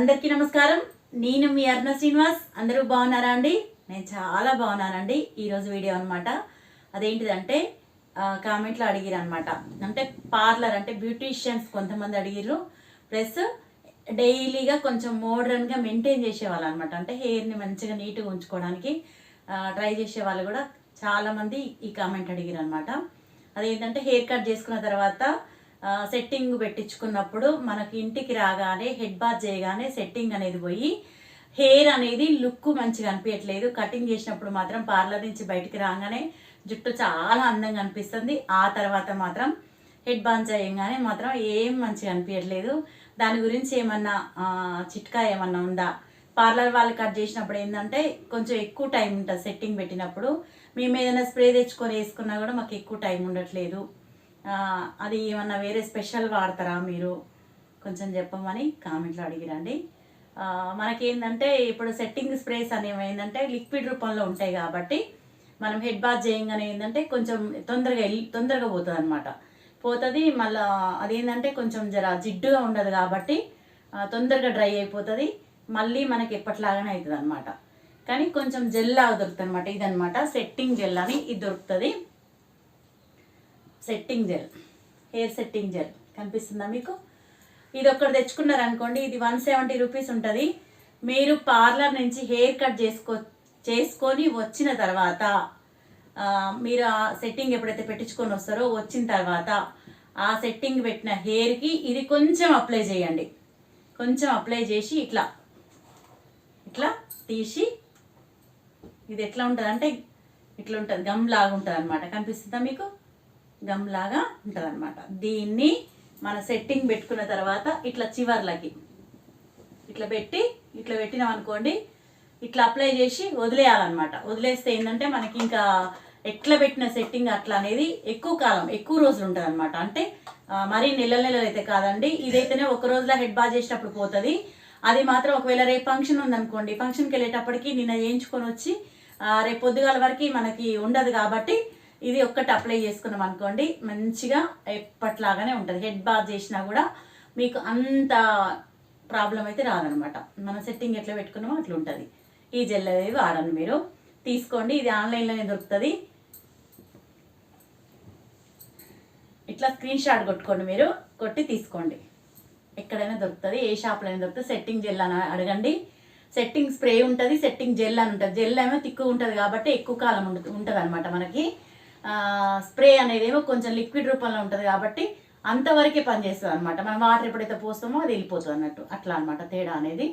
అందరికీ నమస్కారం. నేను మీ అర్ణ శ్రీనివాస్. అందరూ బాగున్నారా అండి? నేను చాలా బాగున్నానండి. ఈరోజు వీడియో అనమాట అదేంటిదంటే కామెంట్లో అడిగిరు అనమాట అంటే పార్లర్ అంటే బ్యూటీషియన్స్ కొంతమంది అడిగిర్రు. ప్లస్ డైలీగా కొంచెం మోడర్న్గా మెయింటైన్ చేసేవాళ్ళు అనమాట అంటే హెయిర్ని మంచిగా నీట్గా ఉంచుకోవడానికి ట్రై చేసే వాళ్ళు కూడా చాలామంది ఈ కామెంట్ అడిగిరు అనమాట అదేంటంటే హెయిర్ కట్ చేసుకున్న తర్వాత సెట్టింగ్ పెట్టించుకున్నప్పుడు మనకి ఇంటికి రాగానే హెడ్ బాత్ చేయగానే సెట్టింగ్ అనేది పోయి హెయిర్ అనేది లుక్ మంచిగా అనిపించట్లేదు కటింగ్ చేసినప్పుడు మాత్రం పార్లర్ నుంచి బయటికి రాగానే జుట్టు చాలా అందంగా అనిపిస్తుంది. ఆ తర్వాత మాత్రం హెడ్ బాత్ చేయగానే మాత్రం ఏం మంచిగా అనిపించట్లేదు దాని గురించి ఏమన్నా చిట్కా ఏమన్నా ఉందా? పార్లర్ వాళ్ళు కట్ చేసినప్పుడు ఏంటంటే కొంచెం ఎక్కువ టైం ఉంటుంది సెట్టింగ్ పెట్టినప్పుడు. మేము ఏదైనా స్ప్రే తెచ్చుకొని వేసుకున్నా కూడా మాకు ఎక్కువ టైం ఉండట్లేదు. అది ఏమన్నా వేరే స్పెషల్ వాడతారా మీరు? కొంచెం చెప్పమని కామెంట్లో అడిగిరండి. మనకేంటంటే మనకేందంటే ఇప్పుడు సెట్టింగ్ స్ప్రేస్ అనేవి ఏంటంటే లిక్విడ్ రూపంలో ఉంటాయి కాబట్టి మనం హెడ్ బాత్ చేయగానే ఏంటంటే కొంచెం తొందరగా వెళ్ళి తొందరగా పోతుంది అనమాట పోతుంది మళ్ళా అదేంటంటే కొంచెం జర జిడ్డుగా ఉండదు కాబట్టి తొందరగా డ్రై అయిపోతుంది మళ్ళీ మనకి ఎప్పట్లాగానే అవుతుంది అనమాట కానీ కొంచెం జెల్లా దొరుకుతుంది అనమాట ఇదనమాట సెట్టింగ్ జెల్ అని ఇది దొరుకుతుంది. Setting gel hair setting gel కనిపిస్తుందా మీకు? ఇది ఒక్కటి తెచ్చుకున్నారు అనుకోండి ఇది వన్ సెవెంటీ రూపీస్ ఉంటుంది. మీరు పార్లర్ నుంచి హెయిర్ కట్ చేసుకో చేసుకొని వచ్చిన తర్వాత మీరు ఆ సెట్టింగ్ ఎప్పుడైతే పెట్టించుకొని వస్తారో వచ్చిన తర్వాత ఆ సెట్టింగ్ పెట్టిన హెయిర్కి ఇది కొంచెం అప్లై చేయండి. కొంచెం అప్లై చేసి ఇట్లా ఇట్లా తీసి ఇది ఎట్లా ఉంటుంది అంటే ఇట్లా ఉంటుంది గమ్ లాగా ఉంటుంది అనమాట కనిపిస్తుందా మీకు? గమ్ లాగా ఉంటుంది అనమాట దీన్ని మన సెట్టింగ్ పెట్టుకున్న తర్వాత ఇట్లా చివర్లకి. ఇట్లా పెట్టి ఇట్లా పెట్టినాం అనుకోండి ఇట్లా అప్లై చేసి వదిలేయాలన్నమాట. వదిలేస్తే ఏంటంటే మనకి ఇంకా ఎట్లా పెట్టిన సెట్టింగ్ అట్లా అనేది ఎక్కువ కాలం ఎక్కువ రోజులు ఉంటుంది అనమాట అంటే మరీ నెల నెలలు అయితే కాదండి ఇదైతేనే ఒక రోజులో హెడ్ బాగా చేసినప్పుడు పోతుంది. అది మాత్రం ఒకవేళ రేపు ఫంక్షన్ ఉందనుకోండి ఫంక్షన్కి వెళ్ళేటప్పటికి నిన్న చేయించుకొని వచ్చి రేపు పొద్దుగాల వరకు మనకి ఉండదు కాబట్టి ఇది ఒక్కటి అప్లై చేసుకున్నాం అనుకోండి మంచిగా ఎప్పట్లాగానే ఉంటుంది. హెడ్ బాత్ చేసినా కూడా మీకు అంత ప్రాబ్లం అయితే రాదనమాట. మన సెట్టింగ్ ఎట్లా పెట్టుకున్నామో అట్లా ఉంటుంది ఈ జెల్ అనేది వాడండి మీరు. తీసుకోండి. ఇది ఆన్లైన్లోనే దొరుకుతుంది. ఇట్లా స్క్రీన్ షాట్ కొట్టుకోండి మీరు. కొట్టి తీసుకోండి. ఎక్కడైనా దొరుకుతుంది ఏ షాప్లో దొరుకుతుంది. సెట్టింగ్ జెల్ అని అడగండి. సెట్టింగ్ స్ప్రే ఉంటుంది సెట్టింగ్ జెల్ అని ఉంటుంది. జెల్ ఏమో తిక్కు ఉంటుంది కాబట్టి ఎక్కువ కాలం ఉంటుంది ఉంటుంది అనమాట మనకి. స్ప్రే అనేది ఏమో కొంచెం లిక్విడ్ రూపంలో ఉంటుంది కాబట్టి అంతవరకే పనిచేస్తుంది అనమాట మనం వాటర్ ఎప్పుడైతే పోస్తామో అది వెళ్ళిపోతుంది అన్నట్టు. అట్లా అనమాట తేడా అనేది.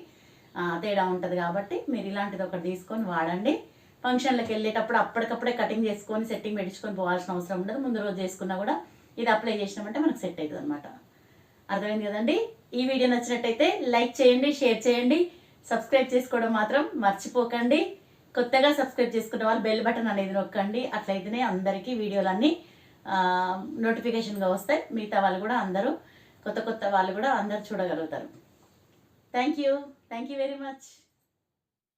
తేడా ఉంటుంది కాబట్టి మీరు ఇలాంటిది ఒకటి తీసుకొని వాడండి. ఫంక్షన్లకు వెళ్ళేటప్పుడు అప్పటికప్పుడే కటింగ్ చేసుకొని సెట్టింగ్ పెట్టించుకొని పోవాల్సిన అవసరం ఉండదు. ముందు రోజు చేసుకున్నా కూడా ఇది అప్లై చేసినామంటే మనకు సెట్ అవుతుంది అనమాట అర్థమైంది కదండి? ఈ వీడియో నచ్చినట్టయితే లైక్ చేయండి షేర్ చేయండి. సబ్స్క్రైబ్ చేసుకోవడం మాత్రం మర్చిపోకండి. కొత్తగా సబ్స్క్రైబ్ చేసుకున్న వాళ్ళు బెల్ బటన్ అనేది నొక్కండి. అట్లయితేనే అందరికీ వీడియోలన్నీ నోటిఫికేషన్గా వస్తాయి. మిగతా వాళ్ళు కూడా అందరూ కొత్త కొత్త వాళ్ళు కూడా అందరూ చూడగలుగుతారు. Thank you. Thank you very much.